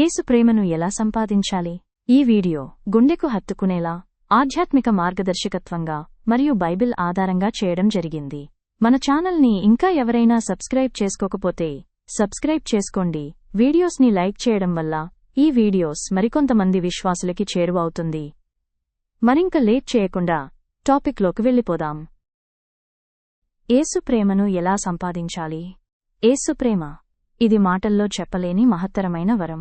యేసు ప్రేమను ఎలా సంపాదించాలి? ఈ వీడియో గుండెకు హత్తుకునేలా ఆధ్యాత్మిక మార్గదర్శకత్వంగా మరియు బైబిల్ ఆధారంగా చేయడం జరిగింది. మన ఛానల్ని ఇంకా ఎవరైనా సబ్స్క్రైబ్ చేసుకోకపోతే సబ్స్క్రైబ్ చేసుకోండి. వీడియోస్ని లైక్ చేయడం వల్ల ఈ వీడియోస్ మరికొంతమంది విశ్వాసులకి చేరువవుతుంది. మరింక లేట్ చేయకుండా టాపిక్లోకి వెళ్ళిపోదాం. ఏసు ప్రేమను ఎలా సంపాదించాలి? ఏసుప్రేమ ప్రేమ ఇది మాటల్లో చెప్పలేని మహత్తరమైన వరం.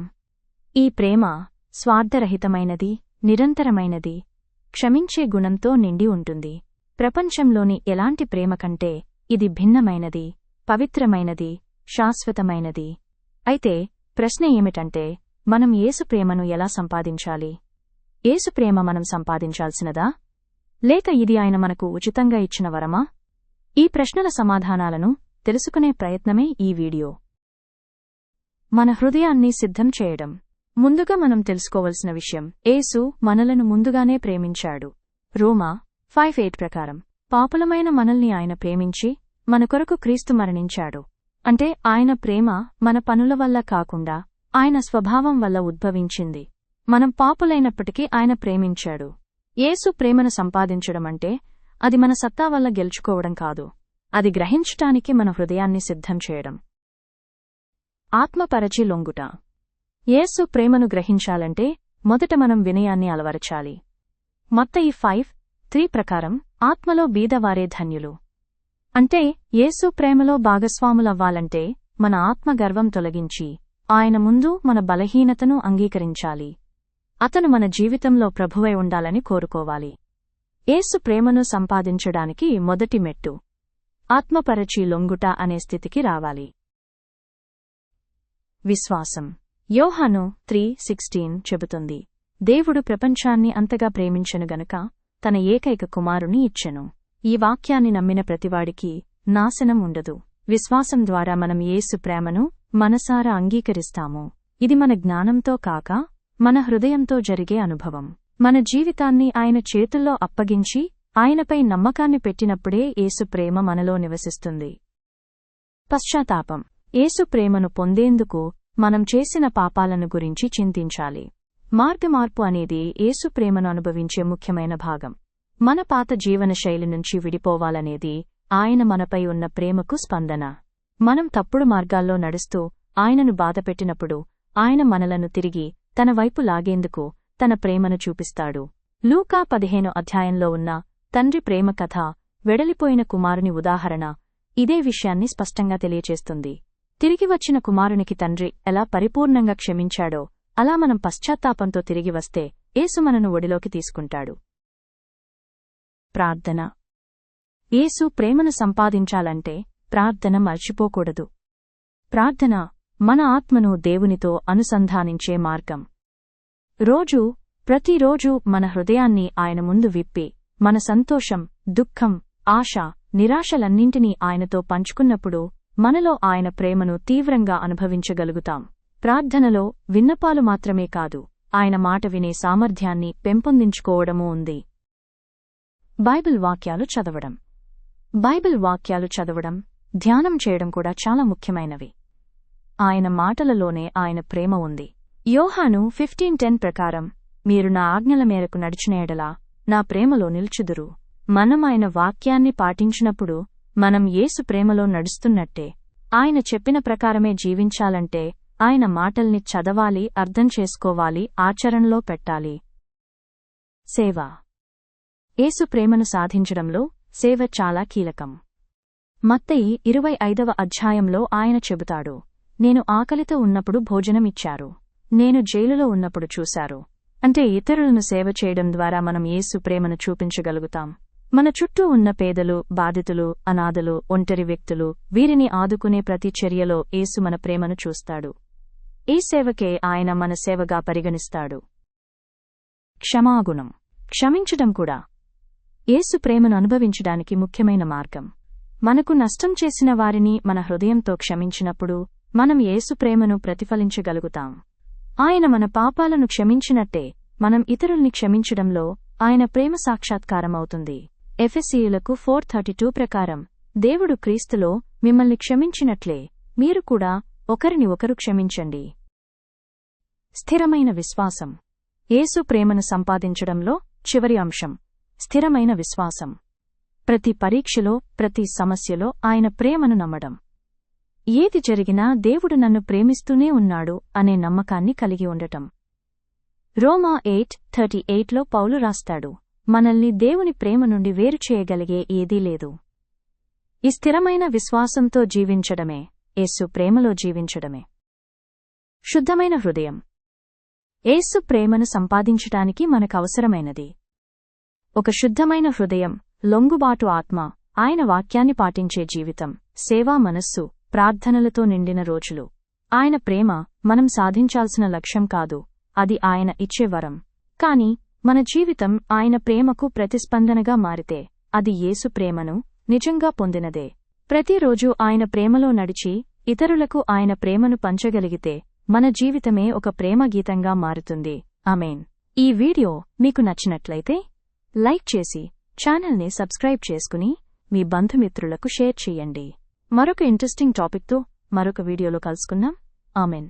ఈ ప్రేమ స్వార్థరహితమైనది నిరంతరమైనది క్షమించే గుణంతో నిండి ఉంటుంది. ప్రపంచంలోని ఎలాంటి ప్రేమ కంటే ఇది భిన్నమైనది పవిత్రమైనది శాశ్వతమైనది. అయితే ప్రశ్న ఏమిటంటే మనం ఏసు ప్రేమను ఎలా సంపాదించాలి? ఏసు ప్రేమ మనం సంపాదించాల్సినదా? లేక ఇది ఆయన మనకు ఉచితంగా ఇచ్చిన వరమా? ఈ ప్రశ్నల సమాధానాలను తెలుసుకునే ప్రయత్నమే ఈ వీడియో. మన హృదయాన్ని సిద్ధం చేయడం. ముందుగా మనం తెలుసుకోవలసిన విషయం ఏసు మనలను ముందుగానే ప్రేమించాడు. రోమా ఫైవ్ ఎయిట్ ప్రకారం పాపులమైన మనల్ని ఆయన ప్రేమించి మన కొరకు క్రీస్తు మరణించాడు. అంటే ఆయన ప్రేమ మన పనుల వల్ల కాకుండా ఆయన స్వభావం వల్ల ఉద్భవించింది. మనం పాపులైనప్పటికీ ఆయన ప్రేమించాడు. ఏసు ప్రేమను సంపాదించడమంటే అది మన సత్తా వల్ల గెలుచుకోవడం కాదు. అది గ్రహించటానికి మన హృదయాన్ని సిద్ధం చేయడం. ఆత్మపరచి లొంగుట. యేసు ప్రేమను గ్రహించాలంటే మొదట మనం వినయాన్ని అలవరచాలి. మత్తయి ఫైవ్ త్రీ ప్రకారం ఆత్మలో బీదవారే ధన్యులు. అంటే యేసు ప్రేమలో భాగస్వాములవ్వాలంటే మన ఆత్మగర్వం తొలగించి ఆయన ముందు మన బలహీనతను అంగీకరించాలి. అతను మన జీవితంలో ప్రభువై ఉండాలని కోరుకోవాలి. ఏసు ప్రేమను సంపాదించడానికి మొదటి మెట్టు ఆత్మపరచి లొంగుట అనే స్థితికి రావాలి. విశ్వాసం. యోహాను త్రీ సిక్స్టీన్ చెబుతుంది దేవుడు ప్రపంచాన్ని అంతగా ప్రేమించెను గనుక తన ఏకైక కుమారుని ఇచ్చెను. ఈ వాక్యాన్ని నమ్మిన ప్రతివాడికి నాశనం ఉండదు. విశ్వాసం ద్వారా మనం యేసు ప్రేమను మనసారా అంగీకరిస్తాము. ఇది మన జ్ఞానంతో కాక మన హృదయంతో జరిగే అనుభవం. మన జీవితాన్ని ఆయన చేతుల్లో అప్పగించి ఆయనపై నమ్మకాన్ని పెట్టినప్పుడే యేసు ప్రేమ మనలో నివసిస్తుంది. పశ్చాత్తాపం. యేసు ప్రేమను పొందేందుకు మనం చేసిన పాపాలను గురించి చింతించాలి. మార్గమార్పు అనేది ఏసు ప్రేమను అనుభవించే ముఖ్యమైన భాగం. మన పాత జీవన శైలి నుంచి విడిపోవాలనేది ఆయన మనపై ఉన్న ప్రేమకు స్పందన. మనం తప్పుడు మార్గాల్లో నడుస్తూ ఆయనను బాధపెట్టినప్పుడు ఆయన మనలను తిరిగి తన వైపు లాగేందుకు తన ప్రేమను చూపిస్తాడు. లూకా పదిహేను అధ్యాయంలో ఉన్న తండ్రి ప్రేమ కథ వెడలిపోయిన కుమారుని ఉదాహరణ ఇదే విషయాన్ని స్పష్టంగా తెలియచేస్తుంది. తిరిగి వచ్చిన కుమారునికి తండ్రి ఎలా పరిపూర్ణంగా క్షమించాడో అలా మనం పశ్చాత్తాపంతో తిరిగి వస్తే యేసు మనను ఒడిలోకి తీసుకుంటాడు. ప్రార్థన. ఏసు ప్రేమను సంపాదించాలంటే ప్రార్థన మర్చిపోకూడదు. ప్రార్థన మన ఆత్మను దేవునితో అనుసంధానించే మార్గం. రోజూ ప్రతిరోజూ మన హృదయాన్ని ఆయన ముందు విప్పి మన సంతోషం దుఃఖం ఆశ నిరాశలన్నింటినీ ఆయనతో పంచుకున్నప్పుడు మనలో ఆయన ప్రేమను తీవ్రంగా అనుభవించగలుగుతాం. ప్రార్థనలో విన్నపాలు మాత్రమే కాదు ఆయన మాట వినే సామర్థ్యాన్ని పెంపొందించుకోవడమూ ఉంది. బైబిల్ వాక్యాలు చదవడం. బైబిల్ వాక్యాలు చదవడం ధ్యానం చేయడం కూడా చాలా ముఖ్యమైనవి. ఆయన మాటలలోనే ఆయన ప్రేమ ఉంది. యోహాను ఫిఫ్టీన్ టెన్ ప్రకారం మీరు నా ఆజ్ఞల మేరకు నడిచిన ఎడలా నా ప్రేమలో నిల్చుదురు. మనం ఆయన వాక్యాన్ని పాటించినప్పుడు మనం యేసు ప్రేమలో నడుస్తున్నట్టే. ఆయన చెప్పిన ప్రకారమే జీవించాలంటే ఆయన మాటల్ని చదవాలి అర్థం చేసుకోవాలి ఆచరణలో పెట్టాలి. సేవ. యేసు ప్రేమను సాధించడంలో సేవ చాలా కీలకం. మత్తయి ఇరవై ఐదవ అధ్యాయంలో ఆయన చెబుతాడు నేను ఆకలితో ఉన్నప్పుడు భోజనమిచ్చారు నేను జైలులో ఉన్నప్పుడు చూశారు. అంటే ఇతరులను సేవ చేయడం ద్వారా మనం యేసు ప్రేమను చూపించగలుగుతాం. మన చుట్టూ ఉన్న పేదలు బాధితులు అనాథలు ఒంటరి వ్యక్తులు వీరిని ఆదుకునే ప్రతి చర్యలో ఏసు మన ప్రేమను చూస్తాడు. ఈ సేవకే ఆయన మన సేవగా పరిగణిస్తాడు. క్షమాగుణం. క్షమించడం కూడా. ఏసు ప్రేమను అనుభవించడానికి ముఖ్యమైన మార్గం. మనకు నష్టం చేసిన వారిని మన హృదయంతో క్షమించినప్పుడు మనం ఏసు ప్రేమను ప్రతిఫలించగలుగుతాం. ఆయన మన పాపాలను క్షమించినట్టే మనం ఇతరుల్ని క్షమించడంలో ఆయన ప్రేమ సాక్షాత్కారమవుతుంది. ఎఫెసీయులకు ఫోర్ థర్టీ టూ ప్రకారం దేవుడు క్రీస్తులో మిమ్మల్ని క్షమించినట్లే మీరు కూడా ఒకరిని ఒకరు క్షమించండి. స్థిరమైన విశ్వాసం. యేసు ప్రేమను సంపాదించడంలో చివరి అంశం. స్థిరమైన విశ్వాసం. ప్రతి పరీక్షలో ప్రతి సమస్యలో ఆయన ప్రేమను నమ్మడం. ఏది జరిగినా దేవుడు నన్ను ప్రేమిస్తూనే ఉన్నాడు అనే నమ్మకాన్ని కలిగి ఉండటం. రోమా ఎయిట్ థర్టీ ఎయిట్లో పౌలు రాస్తాడు. మనల్ని దేవుని ప్రేమ నుండి వేరు చేయగలిగే ఏదీ లేదు. ఈ స్థిరమైన విశ్వాసంతో జీవించడమే యేసు ప్రేమలో జీవించడమే. శుద్ధమైన హృదయం. ఏసు ప్రేమను సంపాదించటానికి మనకవసరమైనది. ఒక శుద్ధమైన హృదయం లొంగుబాటు ఆత్మ ఆయన వాక్యాన్ని పాటించే జీవితం సేవా మనస్సు ప్రార్థనలతో నిండిన రోజులు. ఆయన ప్రేమ మనం సాధించాల్సిన లక్ష్యం కాదు అది ఆయన ఇచ్చే వరం. కాని మన జీవితం ఆయన ప్రేమకు ప్రతిస్పందనగా మారితే అది యేసు ప్రేమను నిజంగా పొందినదే. ప్రతిరోజూ ఆయన ప్రేమలో నడిచి ఇతరులకు ఆయన ప్రేమను పంచగలిగితే మన జీవితమే ఒక ప్రేమ గీతంగా మారుతుంది. అమేన్ ఈ వీడియో మీకు నచ్చినట్లయితే లైక్ చేసి ఛానల్ని సబ్స్క్రైబ్ చేసుకుని మీ బంధుమిత్రులకు షేర్ చేయండి. మరొక ఇంట్రెస్టింగ్ టాపిక్తో మరొక వీడియోలో కలుసుకుందాం. ఆమెన్.